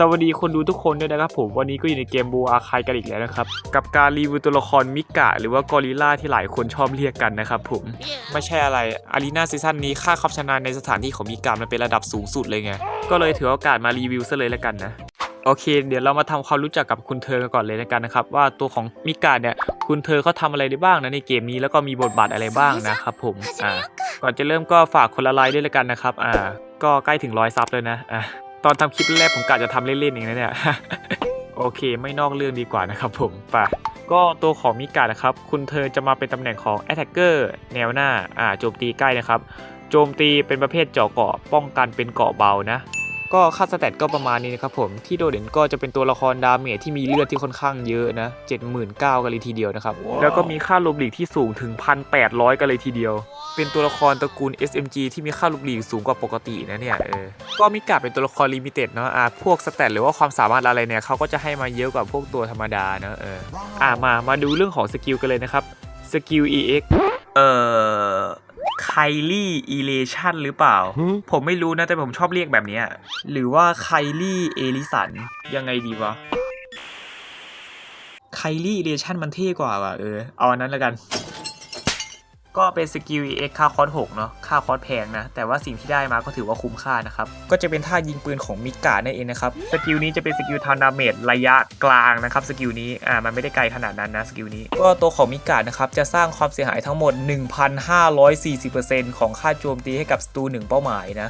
สวัสดีคนดูทุกคนด้วยนะครับผมวันนี้ก็อยู่ในเกมบูอาคายกันอีกแล้วนะครับ กับการรีวิวตัวละครมิกะหรือว่ากอริลลาที่หลายคนชอบเรียกกันนะครับผม ไม่ใช่อะไรอารีนาซีซั่นนี้ค่าความชำนาญในสถานที่ของมิกะมันเป็นระดับสูงสุดเลยไง ก็เลยถือโอกาสมารีวิวซะเลยแล้วกันนะ โอเค เดี๋ยวเรามาทำความรู้จักกับคุณเธอกันก่อนเลยแล้วกันนะครับ ว่าตัวของมิกะเนี่ยคุณเธอเขาทำอะไรได้บ้างนะในเกมนี้แล้วก็มีบทบาทอะไรบ้างนะครับผมอ่าก่อนจะเริ่มก็ฝากคนละไลค์ด้วยแล้วกันนะครับอ่าก็ใกล้ถึงร้อยซับเลยนะอ่า ตอนทำคลิปแรกผมกะจะทำเล่นๆเองนะเนี่ย โอเค ไม่นอกเรื่องดีกว่านะครับผมปะก็ตัวของมิกานะครับ คุณเธอจะมาเป็นตำแหน่งของ Attacker แนวหน้าอ่าโจมตีใกล้นะครับ โจมตีเป็นประเภทเจาะเกาะป้องกันเป็นเกาะเบานะ ก็ค่าสแตทก็ประมาณนี้นะครับผมที่โดดเด่นก็จะเป็นตัวละครดาเมจที่มีเลือดที่ค่อนข้างเยอะนะ79,000กันเลยทีเดียวนะครับ แล้วก็มีค่าลบหลีกที่สูงถึง 1,800 กันเลยทีเดียว เป็นตัวละครตระกูล SMG ที่มีค่าลบหลีกสูงกว่าปกตินะเนี่ยเออก็มิกาเป็นตัวละครลิมิเต็ดเนาะอ่าพวกสแตทหรือว่าความสามารถอะไรเนี่ยเขาก็จะให้มาเยอะกว่าพวกตัวธรรมดาเนอะเอออ่ามามาดูเรื่องของสกิลกันเลยนะครับสกิล EX เอ่อ ไคลี่อีเลชันหรือเปล่า ผมไม่รู้นะแต่ผมชอบเรียกแบบเนี้ยหรือว่าไคลี่เอลิสัน ยังไงดีวะ ไคลี่เอลิชันมันเท่กว่าว่ะเออ เอาอันนั้นแล้วกัน ก็เป็นสกิล EX ค่าคอร์ส6เนาะค่าคอร์สแพงนะ แต่ว่าสิ่งที่ได้มาก็ถือว่าคุ้มค่านะครับ ก็จะเป็นท่ายิงปืนของมิกานั่นเองนะครับ สกิลนี้จะเป็นสกิลทานดาเมจระยะกลางนะครับ สกิลนี้ อ่า มันไม่ได้ไกลขนาดนั้นนะ สกิลนี้ ก็ตัวของมิกานะครับ จะสร้างความเสียหายทั้งหมด 1,540%ของค่าโจมตีให้กับศัตรูหนึ่งเป้าหมายนะ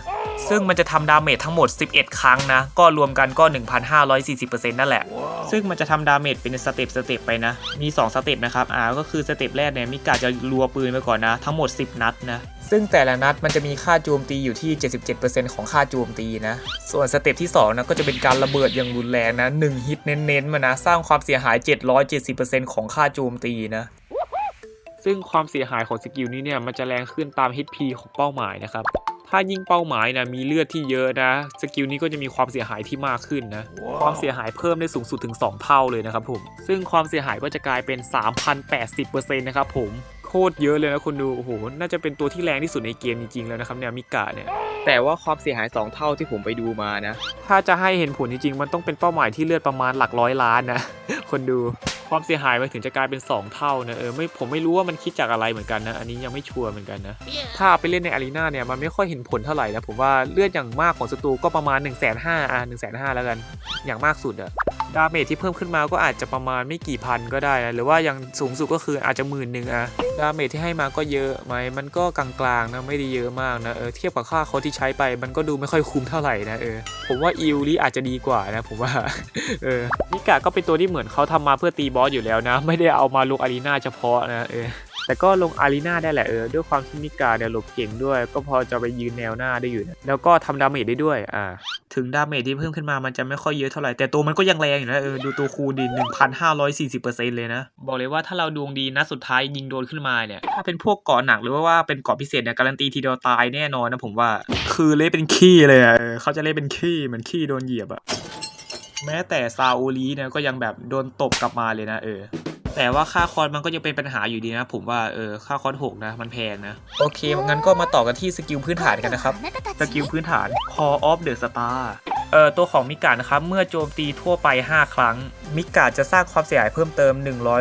ซึ่งมันจะทำดาเมจทั้งหมด 11 ครั้งนะ ก็รวมกันก็ 1,540%นั่นแหละ ซึ่งมันจะทำดาเมจเป็นสเต็ปสเต็ปไปนะ มี 2 สเต็ปนะครับอ่าก็คือสเต็ปแรกเนี่ยมิกาจะรัวปืนไปก่อนนะ ทั้งหมด 10 นัดนะ ซึ่งแต่ละนัดมันจะมีค่าโจมตีอยู่ที่ 77%ของค่าโจมตีนะ ส่วนสเต็ปที่2นะก็จะเป็นการระเบิดอย่างรุนแรงนะ1ฮิตเน้นๆมานะ สร้างความเสียหาย 770%ของค่าโจมตีนะซึ่งความเสียหายของสกิลนี้เนี่ยมันจะแรงขึ้นตาม HP ของเป้าหมายนะครับ ถ้ายิงเป้าหมายนะมีเลือดที่เยอะนะสกิลนี้ก็จะมีความเสียหายที่มากขึ้นนะความเสียหายเพิ่มได้สูงสุดถึง 2 เท่าเลยนะครับผม ซึ่งความเสียหายก็จะกลายเป็น 3,080%นะครับผมโคตรเยอะเลยนะคนดูโอ้โหน่าจะเป็นตัวที่แรงที่สุดในเกมจริงๆแล้วนะครับเนี่ยมิกะเนี่ยแต่ว่าความเสียหาย 2 เท่าที่ผมไปดูมานะ ถ้าจะให้เห็นผลจริงๆมันต้องเป็นเป้าหมายที่เลือดประมาณหลักร้อยล้านนะคนดู ความเสียหายมันถึงจะกลายเป็น 2 เท่านะเออไม่ผมไม่รู้ว่ามันคิดจากอะไรเหมือนกันนะ อันนี้ยังไม่ชัวร์เหมือนกันนะ ถ้าเอาไปเล่นในอารีนาเนี่ยมันไม่ค่อยเห็นผลเท่าไหร่นะผมว่าเลือดอย่างมากของศัตรูก็ประมาณ1 5 0 0 0 0อะ1 5 0 0 0แล้วกันอย่างมากสุดอะ ดาเมจที่เพิ่มขึ้นมาก็อาจจะประมาณไม่กี่พันก็ได้นะหรือว่าอย่างสูงสุดก็คืออาจจะหมื่นหนึ่งอะดาเมจที่ให้มาก็เยอะไหมมันก็กลางๆนะไม่ได้เยอะมากนะเออเทียบกับค่าเขาที่ใช้ไป มันก็ดูไม่ค่อยคุ้มเท่าไหร่นะเออผมว่าอิวลี่อาจจะดีกว่านะผมว่าเออนิกะก็เป็นตัวที่เหมือนเขาทำมาเพื่อตีบอสอยู่แล้วนะ ไม่ได้เอามาลงอารีนาเฉพาะนะเออ แต่ก็ลงอารีนาได้แหละเออด้วยความที่มิกาเนี่ยหลบเก่งด้วย ก็พอจะไปยืนแนวหน้าได้อยู่นะแล้วก็ทำดาเมจได้ด้วยอ่าถึงดาเมจที่เพิ่มขึ้นมามันจะไม่ค่อยเยอะเท่าไหร่ แต่ตัวมันก็ยังแรงอยู่นะเออดูตัวคูดิน1,540%เลยนะ บอกเลยว่าถ้าเราดวงดีนะสุดท้ายยิงโดนขึ้นมาเนี่ยถ้าเป็นพวกเกาะหนักหรือว่าเป็นเกาะพิเศษเนี่ยการันตีทีเดียวตายแน่นอนนะผมว่าคือเละเป็นขี้เลยอะเขาจะเละเป็นขี้เหมือนขี้โดนเหยียบอะแม้แต่ซาอูลีเนี่ยก็ยังแบบโดนตบกลับมาเลยนะเออ แต่ว่าค่าคอร์สมันก็ยังเป็นปัญหาอยู่ดีนะ ผมว่าเออค่าคอร์สหกนะ มันแพงนะ โอเคงั้นก็มาต่อกันที่สกิลพื้นฐานกันนะครับ สกิลพื้นฐาน Call of the Star เอ่อตัวของมิกานะครับ เมื่อโจมตีทั่วไป 5 ครั้ง มิกาจะสร้างความเสียหายเพิ่มเติม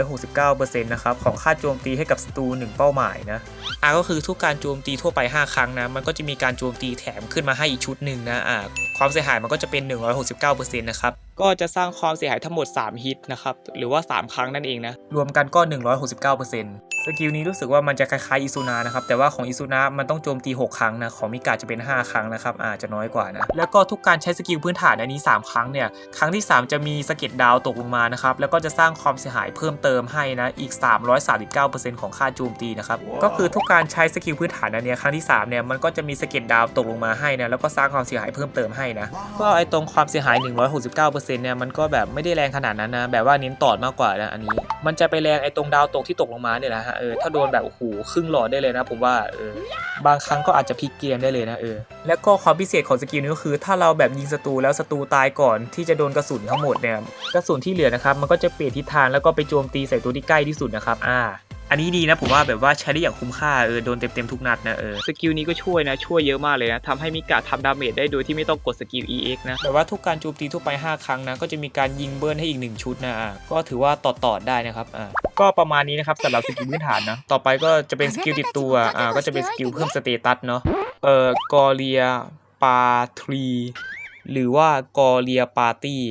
169%นะครับ ของค่าโจมตีให้กับศัตรู1เป้าหมายนะอะก็คือทุกการโจมตีทั่วไป 5 ครั้งนะ มันก็จะมีการโจมตีแถมขึ้นมาให้อีกชุดหนึ่งนะอะความเสียหายมันก็จะเป็น 169%นะครับ ก็จะสร้างความเสียหายทั้งหมด 3 ฮิตนะครับ หรือว่า 3 ครั้งนั่นเองนะ รวมกันก็ 169% สกิลนี้รู้สึกว่ามันจะคล้ายๆอิซูนานะครับ แต่ว่าของอิซูนามันต้องโจมตี 6 ครั้งนะ ของมิกาจะเป็น 5 ครั้งนะครับ อาจจะน้อยกว่านะ แล้วก็ทุกการใช้สกิลพื้นฐานอันนี้ 3 ครั้งเนี่ย ครั้งที่ 3 จะมีสะเก็ดดาวตกลงมานะครับ แล้วก็จะสร้างความเสียหายเพิ่มเติมให้นะ อีก 339%ของค่าโจมตีนะครับ ก็คือทุกการใช้สกิลพื้นฐานอันเนี้ยครั้งที่3เนี่ย มันก็จะมีสะเก็ดดาวตกลงมาให้นะ แล้วก็สร้างความเสียหายเพิ่มเติมให้นะ ก็ไอตรงความเสียหาย 169%เนี่ย มันก็แบบไม่ได้แรงขนาดนั้นนะ แบบว่าเน้นตอดมากกว่านะอันนี้ มันจะไปแรงไอตรงดาวตกที่ตกลงมาเนี่ยแหละฮะเออถ้าโดนแบบโอ้โหครึ่งหลอดได้เลยนะผมว่าเออบางครั้งก็อาจจะพลิกเกมได้เลยนะเออแล้วก็ความพิเศษของสกิลนี้ก็คือ ถ้าเราแบบยิงศัตรูแล้วศัตรูตายก่อนที่จะโดนกระสุนทั้งหมดเนี่ยกระสุนที่เหลือนะครับมันก็จะเปลี่ยนทิศทางแล้วก็ไปโจมตีใส่ตัวที่ใกล้ที่สุดนะครับอ่า อันนี้ดีนะผมว่าแบบว่าใช้ได้อย่างคุ้มค่าเออโดนเต็มๆทุกนัดนะเออสกิลนี้ก็ช่วยนะ ช่วยเยอะมากเลยนะทำให้มิกาทำดาเมจได้โดยที่ไม่ต้องกดสกิล EX นะแบบว่าทุกการโจมตีทั่วไป 5 ครั้งนะ ก็จะมีการยิงเบิร์นให้อีก 1 ชุดนะอะก็ถือว่าต่อต่อได้นะครับอ่าก็ประมาณนี้นะครับสำหรับสกิลพื้นฐานนะต่อไปก็จะเป็นสกิลติดตัวอ่าก็จะเป็นสกิลเพิ่มสเตตัสเนาะเอ่อกอเลียปาทรีหรือว่ากอเลียปาร์ตี้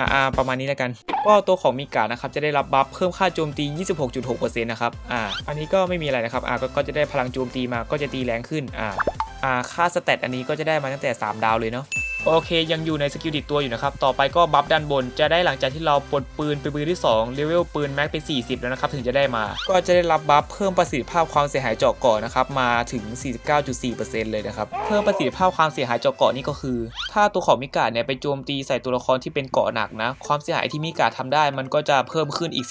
อ่าประมาณนี้แล้วกัน ก็ตัวของมิกานะครับจะได้รับบัฟเพิ่มค่าโจมตี 26.6%นะครับอ่าอันนี้ก็ไม่มีอะไรนะครับอ่าก็ก็จะได้พลังโจมตีมาก็จะตีแรงขึ้นอ่าอ่าค่าสเตตอันนี้ก็จะได้มาตั้งแต่ 3 ดาวเลยเนาะ โอเคยังอยู่ในสกิลติดตัวอยู่นะครับ ต่อไปก็บัฟด้านบน จะได้หลังจากที่เราปลดปืนเป็นปืนที่2เลเวลปืนแม็กเป็น 40 แล้วนะครับ ถึงจะได้มา ก็จะได้รับบัฟเพิ่มประสิทธิภาพความเสียหายเจาะเกาะนะครับมาถึง 49.4%เลยนะครับ เพิ่มประสิทธิภาพความเสียหายเจาะเกาะนี่ก็คือ ถ้าตัวของมิกาเนี่ยไปโจมตีใส่ตัวละครที่เป็นเกาะหนักนะ ความเสียหายที่มิกาทำได้ มันก็จะเพิ่มขึ้นอีก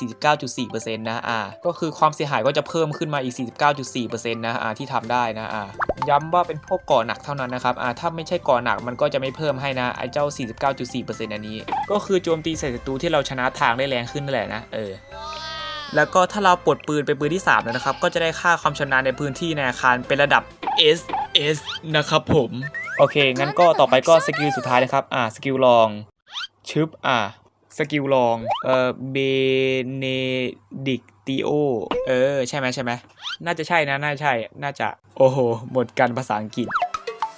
49.4%นะอ่าก็คือความเสียหายก็จะเพิ่มขึ้นมาอีก 49.4%นะอ่าที่ทำได้นะอ่าย้ำว่าเป็นพวกก่อหนักเท่านั้นนะครับอ่าถ้าไม่ใช่ก่อหนักมันก็จะไม่เพิ่มให้นะไอ้เจ้า 49.4%อันนี้ ก็คือโจมตีใส่ศัตรูที่เราชนะทางได้แรงขึ้นนั่นแหละนะเออแล้วก็ถ้าเราปลดปืนเป็นปืนที่3แล้วนะครับ ก็จะได้ค่าความชำนาญในพื้นที่ในอาคารเป็นระดับ S S นะครับผม โอเค งั้นก็ต่อไปก็สกิลสุดท้ายนะครับ อ่า สกิลลอง ชึบ อ่า สกิลลอง เอ่อ เบเนดิกติโอ เออ ใช่ไหมใช่ไหม น่าจะใช่นะ น่าใช่ น่าจะ โอ้โห หมดกันภาษาอังกฤษ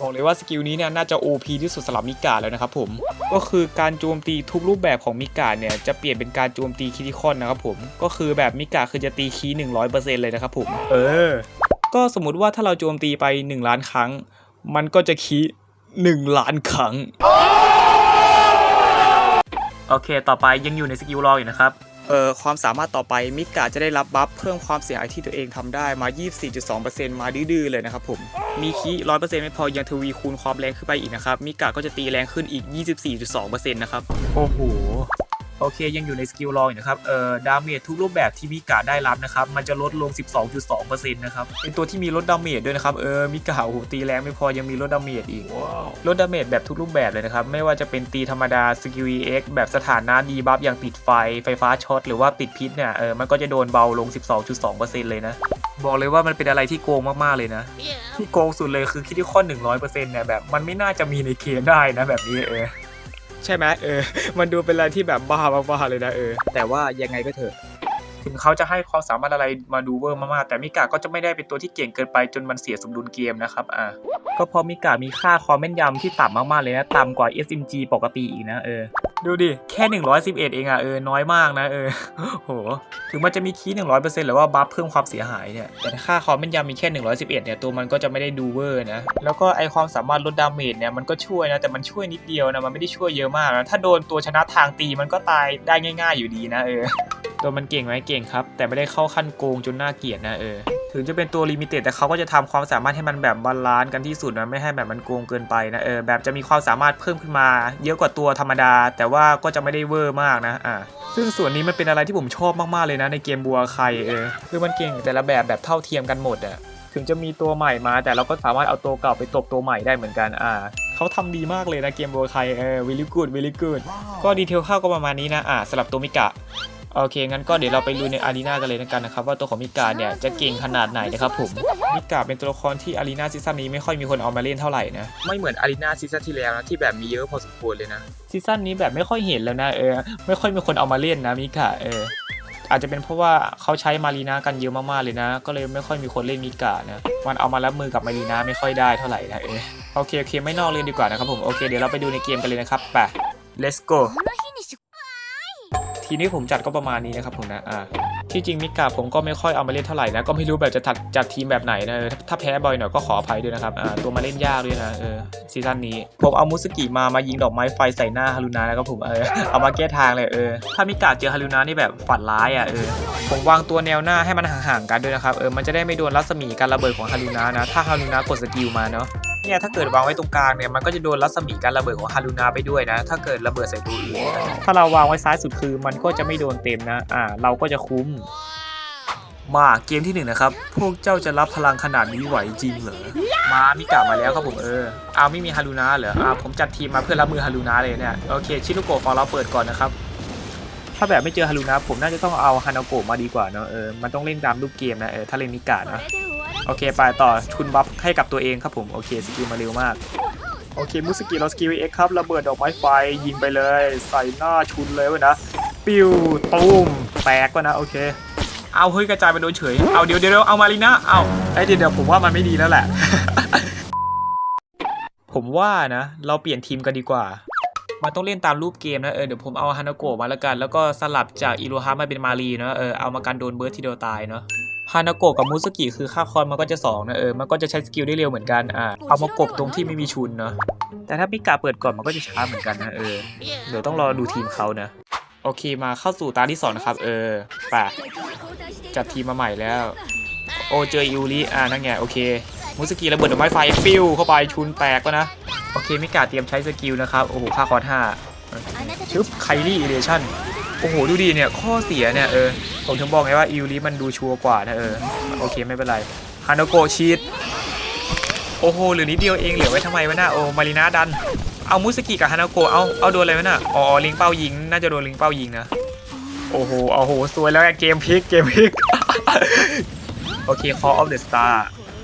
บอกเลยว่าสกิลนี้เนี่ยน่าจะ OP ที่สุดสำหรับมิกาแล้วนะครับผม ก็คือการโจมตีทุกรูปแบบของมิกาเนี่ยจะเปลี่ยนเป็นการโจมตีคิติคอนนะครับผม ก็คือแบบมิกาคือจะตีคีย์100%เลยนะครับผม เออ ก็สมมุติว่าถ้าเราโจมตีไป 1 ล้านครั้ง มันก็จะคีย์1ล้านครั้ง โอเค ต่อไปยังอยู่ในสกิลรออยู่นะครับ เอ่อความสามารถต่อไปมิกาจะได้รับบัฟเพิ่มความเสียหายที่ตัวเองทำได้มา 24.2%มาดื้อๆเลยนะครับผม มีคีร้อยเปอร์เซ็นต์ไม่พอยังทวีคูณความแรงขึ้นไปอีกนะครับ มิกาก็จะตีแรงขึ้นอีก 24.2%นะครับ โอ้โห โอเคยังอยู่ในสกิลรออยู่นะครับ เอ่อดาเมจทุกรูปแบบที่มิกาได้รับนะครับ มันจะลดลง 12.2%นะครับ เป็นตัวที่มีลดดาเมจด้วยนะครับ เออมิกาโอ้โหตีแรงไม่พอยังมีลดดาเมจอีก ลดดาเมจแบบทุกรูปแบบเลยนะครับ ไม่ว่าจะเป็นตีธรรมดาสกิล EX แบบสถานะดีบัฟอย่างติดไฟ ไฟฟ้าช็อตหรือว่าติดพิษเนี่ย เออมันก็จะโดนเบาลง 12.2%เลยนะ บอกเลยว่ามันเป็นอะไรที่โกงมากๆเลยนะ ที่โกงสุดเลยคือคิดที่ข้อ100%เนี่ยแบบมันไม่น่าจะมีในเกมได้นะแบบนี้เออ ใช่ไหมเออ มันดูเป็นอะไรที่แบบบ้าๆเลยนะเออ แต่ว่ายังไงก็เถอะ ถึงเขาจะให้ความสามารถอะไรมาดูเวอร์มากๆแต่มิกาก็จะไม่ได้เป็นตัวที่เก่งเกินไปจนมันเสียสมดุลเกมนะครับอ่าก็เพราะมิกามีค่าความแม่นยำที่ต่ำมากๆเลยนะต่ำกว่า SMG ปกติอีกนะเออดูดิ แค่ 111 เองอะเออ น้อยมากนะเออโห ถึงมันจะมีคีย์100%หรือว่าบัฟเพิ่มความเสียหายเนี่ย แต่ค่าความแม่นยำมีแค่ 111 เนี่ย ตัวมันก็จะไม่ได้ดูเวอร์นะ แล้วก็ไอความสามารถลดดาเมจเนี่ย มันก็ช่วยนะ แต่มันช่วยนิดเดียวนะ มันไม่ได้ช่วยเยอะมากนะ ถ้าโดนตัวชนะทางตีมันก็ตายได้ง่าย ๆ อยู่ดีนะเออ ตัวมันเก่งไหมเก่งครับ แต่ไม่ได้เข้าขั้นโกงจนน่าเกลียดนะเออถึงจะเป็นตัวลิมิเต็ดแต่เขาก็จะทำความสามารถให้มันแบบบาลานซ์กันที่สุดนะไม่ให้แบบมันโกงเกินไปนะเออแบบจะมีความสามารถเพิ่มขึ้นมา เยอะกว่าตัวธรรมดา แต่แต่ว่าก็จะไม่ได้เวอร์มากนะอ่าซึ่งส่วนนี้มันเป็นอะไรที่ผมชอบมากๆเลยนะในเกมบัวใครเออคือมันเก่งแต่ละแบบแบบเท่าเทียมกันหมดอะถึงจะมีตัวใหม่มา แต่เราก็สามารถเอาตัวเก่าไปตบตัวใหม่ได้เหมือนกันอ่าเขาทำดีมากเลยนะเกมบัวใครเออวิลลี่กูดวิลลี่กูดก็ดีเทลเข้าก็ประมาณนี้นะอ่าสำหรับตัวมิกะ โอเค งั้นก็เดี๋ยวเราไปดูในอารีนากันเลยนะกันนะครับ ว่าตัวของมิกาเนี่ยจะเก่งขนาดไหนนะครับผม มิกาเป็นตัวละครที่อารีนาซีซั่นนี้ไม่ค่อยมีคนเอามาเล่นเท่าไหร่นะ ไม่เหมือนอารีนาซีซั่นที่แล้วนะที่แบบมีเยอะพอสมควรเลยนะ ซีซั่นนี้แบบไม่ค่อยเห็นแล้วนะเออ ไม่ค่อยมีคนเอามาเล่นนะมิกาเออ อาจจะเป็นเพราะว่าเขาใช้มารีนากันเยอะมากๆเลยนะ ก็เลยไม่ค่อยมีคนเล่นมิกานะ มันเอามารับมือกับมารีนาไม่ค่อยได้เท่าไหร่นะเออ โอเคโอเคไม่นอกเรื่องดีกว่านะครับผม โอเคเดี๋ยวเราไปดูในเกมกันเลยนะครับไป let's go ทีนี้ผมจัดก็ประมาณนี้นะครับผมนะอ่าที่จริงมิกาผมก็ไม่ค่อยเอามาเล่นเท่าไหร่นะก็ไม่รู้แบบจะจัดจัดทีมแบบไหนนะถ้าแพ้บ่อยหน่อยก็ขออภัยด้วยนะครับอ่าตัวมาเล่นยากด้วยนะเออซีซั่นนี้ ผมเอามุสกิมามายิงดอกไม้ไฟใส่หน้าฮารุนานะครับผมเออเอามาแก้ทางเลยเออถ้ามิกาเจอฮารุนานี่แบบฝันร้ายอะเออผมวางตัวแนวหน้าให้มันห่างๆกันด้วยนะครับเออมันจะได้ไม่โดนรัศมีการระเบิดของฮารุนานะถ้าฮารุนากดสกิลมาเนาะ เนี่ยถ้าเกิดวางไว้ตรงกลางเนี่ยมันก็จะโดนรัศมีการระเบิดของฮารุนาไปด้วยนะ ถ้าเกิดระเบิดใส่ตัวอื่นถ้าเราวางไว้ซ้ายสุดคือมันก็จะไม่โดนเต็มนะอ่าเราก็จะคุ้มมาเกมที่หนึ่งนะครับ พวกเจ้าจะรับพลังขนาดนี้ไหวจริงเหรอ มามิกามาแล้วครับผมเออเอาไม่มีฮารุนาเหรออ่าผมจัดทีมมาเพื่อรับมือฮารุนาเลยเนี่ยโอเคชิโนโกะฟังเราเปิดก่อนนะครับถ้าแบบไม่เจอฮารุนะผมน่าจะต้องเอาฮานาโกะมาดีกว่าเนอะเออมันต้องเล่นตามรูปเกมนะเออถ้าเล่นนิกาเนอะ โอเคไปต่อชุนบัฟให้กับตัวเองครับผมโอเคสกิลมาเร็วมากโอเคมุสกิเราสกิลเอ็กครับระเบิดดอกไม้ไฟยิงไปเลย ใส่หน้าชุนเลยว้ยนะ ปิ้วตูมแตกวะนะโอเคเอาเฮ้ยกระจายไปโดนเฉย เอาเดี๋ยวเดี๋ยวเอามารีนะเอาไอเดี๋ยวเดี๋ยวผมว่ามันไม่ดีแล้วแหละ ผมว่านะ เราเปลี่ยนทีมกันดีกว่า มันต้องเล่นตามรูปเกมนะเออเดี๋ยวผมเอาฮานาโกะมาแล้วกัน แล้วก็สลับจากอิโรฮะมาเป็นมารีเนาะเออเอามากันโดนเบิร์ดที่เดียวตายเนาะ ฮานาโกะกับมุสกิคือค่าคอนมันก็จะสองนะเออ มันก็จะใช้สกิลได้เร็วเหมือนกัน อ่า เอามากบตรงที่ไม่มีชุนเนาะ แต่ถ้ามิกาเปิดก่อนมันก็จะช้าเหมือนกันนะเออ เดี๋ยวต้องรอดูทีมเขานะ โอเคมาเข้าสู่ตาที่สองนะครับ เออป่ะจัดทีมมาใหม่แล้ว โอเจออิวริอ่านั่นไงโอเค มุสกิระเบิดดอกไม้ไฟปิ้วเข้าไปชุนแตกก็นะ โอเคมิกาเตรียมใช้สกิลนะครับ โอ้โหค่าคอร์ห้าชึบไคลี่เอเดชั่นโอ้โห ดูดีเนี่ย ข้อเสียเนี่ย เออ ผมถึงบอกไงว่าอิวริมันดูชัวร์กว่านะเออ โอเคไม่เป็นไรฮานาโกชีดโอ้โหเหลือนิดเดียวเองเหลือไว้ทำไมวะน่ะโอ้มารินาดัน เอามุสกิกับฮานาโกเอาเอาโดนอะไรวะน่ะอ๋อลิงเป้ายิง น่าจะโดนลิงเป้ายิงนะโอ้โหโอ้โหสวยแล้วไงเกมพลิกเกมพลิกโอเค Call of the Star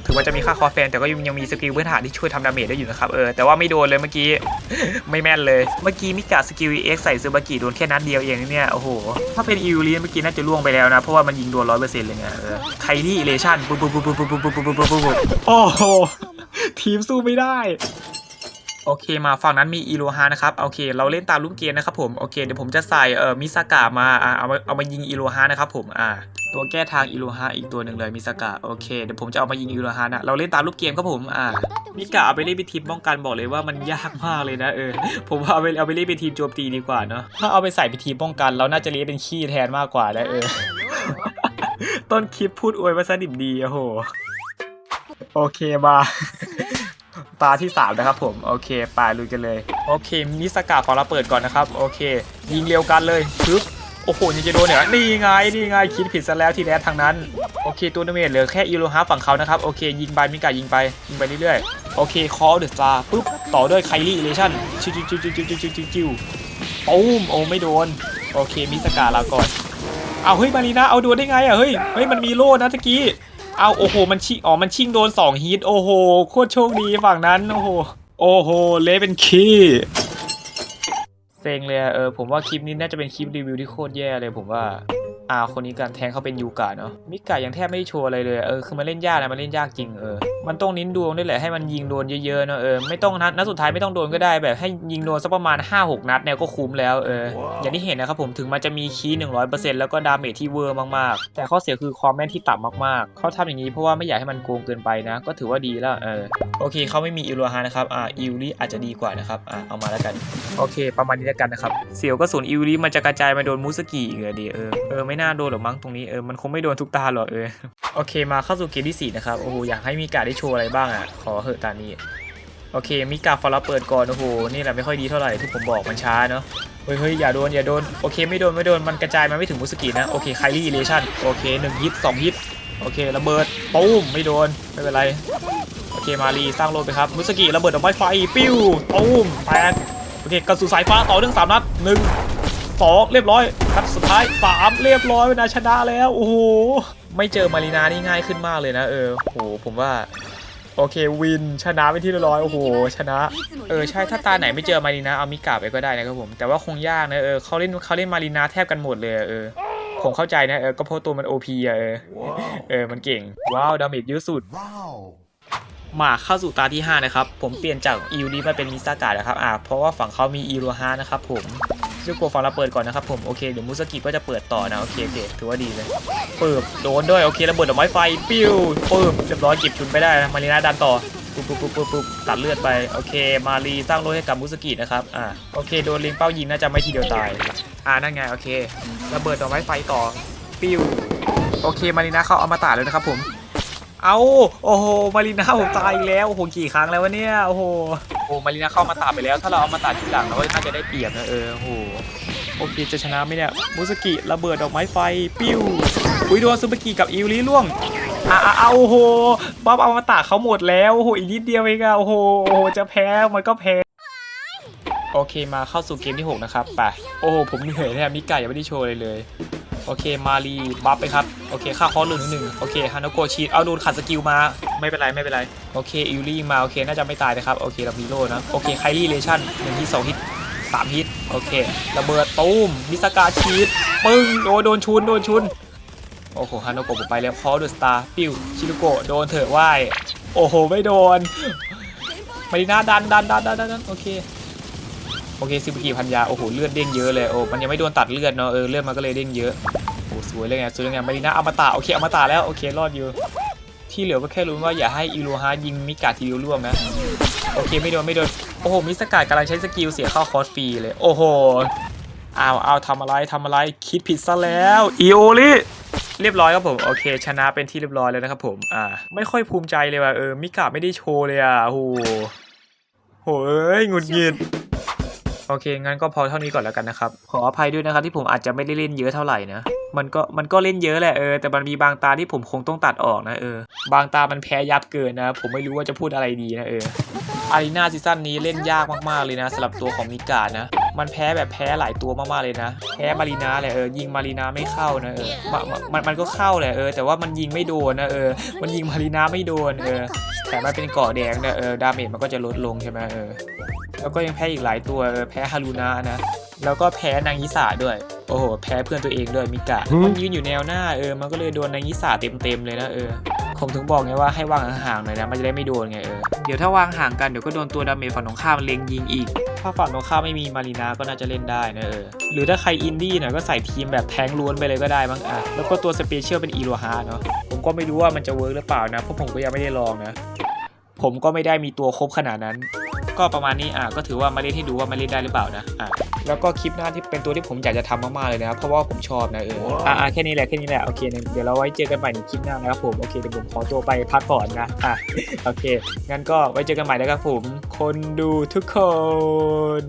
ถึงว่าจะมีค่าคอแฟนแต่ก็ยังมีสกิลพื้นฐานที่ช่วยทำดาเมจได้อยู่นะครับเออแต่ว่าไม่โดนเลยเมื่อกี้ ไม่แม่นเลย เมื่อกี้มิกาสกิลเอ็กใส่ซูบากิโดนแค่นัดเดียวเองเนี่ยโอ้โหถ้าเป็นอิวเลียนเมื่อกี้น่าจะล่วงไปแล้วนะเพราะว่ามันยิงโดนร้อยเปอร์เซ็นต์เลยไงเออไคลี่เลชั่นปุ๊บปุ๊บปุ๊บปุ๊บปุ๊บปุ๊บปุ๊บปุ๊บปุ๊บปุ๊บโอ้โหทีมสู้ไม่ได้ โอเคมาฝั่งนั้นมีอีโรฮานะครับโอเค เราเล่นตามรูปเกมนะครับผมโอเคเดี๋ยวผมจะใส่เอ่อมิสากะมาอ่าเอามาเอามายิงอีโรฮานะครับผมอ่าตัวแก้ทางอีโรฮาอีกตัวหนึ่งเลยมิสากะโอเคเดี๋ยวผมจะเอามายิงอีโรฮานะเราเล่นตามรูปเกมครับผมอ่ามิกะเอาไปเล่นเป็นทีมป้องกันบอกเลยว่ามันยากมากเลยนะเออผมว่าเอาไปเอาไปเล่นเป็นทีมโจมตีดีกว่าเนาะถ้าเอาไปใส่เป็นทีมป้องกัน เราน่าจะเล่นเป็นขี้แทนมากกว่านะเออ ต้นคลิปพูดอวยมาซะดิบดีโอ้โหโอเคมา ตาที่ 3 นะครับผมโอเคไปลุยกันเลย โอเคมิสกาของเราเปิดก่อนนะครับโอเค ยิงเร็วกันเลยปึ๊บโอ้โหยังจะโดนเนี่ยนี่ไงนี่ไงคิดผิดซะแล้วทีแรกทางนั้นโอเคตัวนาเมจเหลือแค่อิโลฮาฝั่งเขานะครับโอเคยิงไปมิกายิงไปยิงไปเรื่อยๆโอเคคอเดือดสตาปุ๊บต่อด้วยไคลี่เลชั่นจิ้วจิ้วจิ้วจิ้วจิ้วจิ้วจิ้วปุ๊มโอ้ไม่โดนโอเคมิสกาลาก่อนเอาเฮ้ยมารีนาเอาโดนได้ไงอะเฮ้ยเฮ้ยมันมีโล่นะตะกี้ เอาโอ้โห มันชิอ๋อ มันชิงโดน2ฮีทโอ้โห โคตรโชคดีฝั่งนั้น โอ้โห โอ้โห เละเป็นขี้เซ็งเลยอะเออ ผมว่าคลิปนี้น่าจะเป็นคลิปรีวิวที่โคตรแย่เลยผมว่า อ่าคนนี้การแทงเขาเป็นยูกะเนาะมิกะยังแทบไม่ได้โชว์อะไรเลยเออคือมันเล่นยากนะมันเล่นยากจริงเออมันต้องเนิ้นดวงด้วยแหละให้มันยิงโดนเยอะๆเนาะเออไม่ต้องนัดนัดสุดท้ายไม่ต้องโดนก็ได้แบบให้ยิงโดนสักประมาณ 5-6 นัดเนี่ยก็คุ้มแล้วเอออย่างที่เห็นนะครับผมถึงมันจะมีคีย์100%แล้วก็ดาเมจที่เวอร์มากๆ แต่ข้อเสียคือความแม่นที่ต่ำมากๆเขาทำอย่างนี้เพราะว่าไม่อยากให้มันโกงเกินไปนะ ก็ถือว่าดีแล้วเออโอเคเขาไม่มีอิโรฮานะครับอ่าอิวริอาจจะดีกว่านะครับอ่าเอามาแล้วกันโอเค ประมาณนี้แล้วกันนะครับเสียวก็ส่วนอิวริมันจะกระจายมาโดนมุสกิอีกเลยดีเออเออไม่น่าโดนหรอกมั้งตรงนี้เออมันคงไม่โดนทุกตาหรอกเออโอเคมาเข้าสู่เกมที่สี่นะครับโอ้โหอยากให้มีการได้โชว์อะไรบ้างอะขอเหอะตานี้โอเคมิกาฟอลเปิดก่อนโอ้โหนี่แหละไม่ค่อยดีเท่าไหร่ที่ผมบอกมันช้าเนาะเฮ้ยเฮ้ยอย่าโดนอย่าโดนโอเคไม่โดนไม่โดนมันกระจายมาไม่ถึงมุสกินะโอเคไคลี่เลชั่นโอเคหนึ่งฮิตสองฮิตโอเคระเบิดปุ้มไม่โดนไม่เป็นไรโอเคมารีสร้างโลไปครับมุสกิระเบิดดอกไม้ไฟปิ้วปุ้มแตกโอเคกระสุนสายฟ้าต่อเนื่องสามนัดหนึ่ง สองเรียบร้อยนัดสุดท้ายสามเรียบร้อยเวลาชนะแล้วโอ้โหไม่เจอมารีนานี่ง่ายขึ้นมากเลยนะเออโอ้โหผมว่าโอเควินชนะไปที่เรียบร้อยโอ้โหชนะ เออใช่ถ้าตาไหนไม่เจอมารีนาเอามิกาไปก็ได้นะครับผมแต่ว่าคงยากนะเออเขาเล่นเขาเล่นมารีนาแทบกันหมดเลยเออผมเข้าใจนะเออก็เพราะตัวมัน OP อะเออเออมันเก่ง ว้าวดาเมจเยอะสุดมาเข้าสู่ตาที่ 5 นะครับ ผมเปลี่ยนจากอิวนี้มาเป็นมิซากะนะครับอ่าเพราะว่าฝั่งเขามีอิโรฮานะครับผม ซึ่งกลัวฝั่งเราเปิดก่อนนะครับผมโอเคเดี๋ยวมุสกิก็จะเปิดต่อนะโอเคโอเคถือว่าดีเลยเปิบโดนด้วยโอเคระเบิดดอกไม้ไฟปิ้วเปิบเรียบร้อยเก็บชุนไปได้มารีนาดันต่อปุ๊บปุ๊บปุ๊บปุ๊บปุ๊บตัดเลือดไปโอเค มารีสร้างโลให้กับมุสกินะครับอ่าโอเคโดนลิงเป้ายิงน่าจะไม่ทีเดียวตายอ่านั่นไงโอเค ระเบิดดอกไม้ไฟต่อปิ้วโอเคมารีนาเข้าเอามาตาเลยนะครับผม เอาโอ้โหมารีนาผมตายอีกแล้วโอ้โหกี่ครั้งแล้ววะเนี่ยโอ้โหโอ้มารีนาเข้ามาตัดไปแล้ว ถ้าเราเอามาตัดทีหลังเราก็น่าจะได้เปรียบนะเออโอ้โหโอเคจะชนะไหมเนี่ยมุสกิระเบิดดอกไม้ไฟปิ้วอุ้ยโดนซูเปอร์กิกับอิวริล่วงอะอะเอาโอ้โหบ๊อบเอามาตากเขาหมดแล้วโอ้โหอีกนิดเดียวเองอะโอ้โหโอ้โหจะแพ้มันก็แพ้โอเคมาเข้าสู่เกมที่ 6 นะครับไปโอ้โหผมเหนื่อยเนี่ยมิกายังไม่ได้โชว์เลยเลย โอเคมารีบัฟไปครับโอเคค่าคอร์สหนึ่งหนึ่งโอเคฮานโกชีดเอาโดนขัดสกิลมาไม่เป็นไรไม่เป็นไรโอเคอิลลี่มาโอเคน่าจะไม่ตายนะครับโอเคเรามีโล่นะโอเคไคลี่เลชั่นหนึ่งฮิตสองฮิตสามฮิตโอเคระเบิดตูมมิสกาชีดปึ้งโดนโดนชุนโดนชุนโอ้โหฮานโกะผมไปแล้วคอเดอะสตาร์ปิ้วชิโนโกะโดนเถอะว่ายโอ้โหไม่โดนมารีน่าดันดันดันดันดันดันโอเค โอเคซิบุกิพันยาโอ้โหเลือดเด้งเยอะเลยโอ้มันยังไม่โดนตัดเลือดเนาะเออเลือดมันก็เลยเด้งเยอะโอ้สวยเลยไงสวยเลยไงมารีน่าอมตะโอเคอมตะแล้วโอเครอดอยู่ที่เหลือก็แค่รู้ว่าอย่าให้อิโรฮายิงมิกาทีเดียวร่วมนะโอเคไม่โดนไม่โดนโอ้โหมิสกาดกำลังใช้สกิลเสียข้าคอสฟรีเลยโอ้โหอ้าวอ้าวทำอะไรทำอะไรคิดผิดซะแล้วอีโอลิเรียบร้อยครับผมโอเค ชนะเป็นที่เรียบร้อยแล้วนะครับผมอ่าไม่ค่อยภูมิใจเลยว่ะเออมิกาไม่ได้โชว์เลยอะโหโหเอ้ยงุดหงิด โอเค งั้นก็พอเท่านี้ก่อนแล้วกันนะครับ ขออภัยด้วยนะครับที่ผมอาจจะไม่ได้เล่นเยอะเท่าไหร่นะ มันก็มันก็เล่นเยอะแหละเออแต่มันมีบางตาที่ผมคงต้องตัดออกนะเออ บางตามันแพ้ยับเกินนะ ผมไม่รู้ว่าจะพูดอะไรดีนะเอออารีนาซีซั่นนี้เล่นยากมากๆเลยนะสำหรับตัวของมิกานะ มันแพ้แบบแพ้หลายตัวมากๆเลยนะ แพ้มารีนาแหละเออยิงมารีนาไม่เข้านะเออมะมะมันมันก็เข้าแหละเออแต่ว่ามันยิงไม่โดนนะเออ มันยิงมารีนาไม่โดนเออแต่มันเป็นเกาะแดงเนี่ยเออดาเมจมันก็จะลดลงใช่ไหมเออ แล้วก็ยังแพ้อีกหลายตัวเออแพ้ฮารุนะนะ แล้วก็แพ้นางยิสาด้วย โอ้โห แพ้เพื่อนตัวเองด้วยมิกะ มันยืนอยู่แนวหน้าเออ มันก็เลยโดนนางยิสาเต็มๆเลยนะเออ ผมถึงบอกไงว่าให้วางห่างๆหน่อยนะ มันจะได้ไม่โดนไงเออ เดี๋ยวถ้าวางห่างกันเดี๋ยวก็โดนตัวดาเมจฝั่งตรงข้ามเล็งยิงอีก ถ้าฝั่งตรงข้ามไม่มีมารีนาก็น่าจะเล่นได้นะเออ หรือถ้าใครอินดี้หน่อยก็ใส่ทีมแบบแทงล้วนไปเลยก็ได้มั้งอะ แล้วก็ตัวสเปเชียลเป็นอีโรฮาเนาะ ผมก็ไม่รู้ว่ามันจะเวิร์กหรือเปล่านะ เพราะผมก็ยังไม่ได้ลองนะ ผมก็ไม่ได้มีตัวครบขนาดนั้น ก็ประมาณนี้อะก็ถือว่ามาเล่นให้ดูว่ามันเล่นได้หรือเปล่านะอะแล้วก็คลิปหน้าที่เป็นตัวที่ผมอยากจะทำมากๆเลยนะเพราะว่าผมชอบนะเอออะอะแค่นี้แหละแค่นี้แหละโอเคเดี๋ยวเราไว้เจอกันใหม่ในคลิปหน้านะครับผมโอเคเดี๋ยวผมขอตัวไปพักก่อนนะอะโอเคงั้นก็ไว้เจอกันใหม่นะครับผมคนดูทุกคน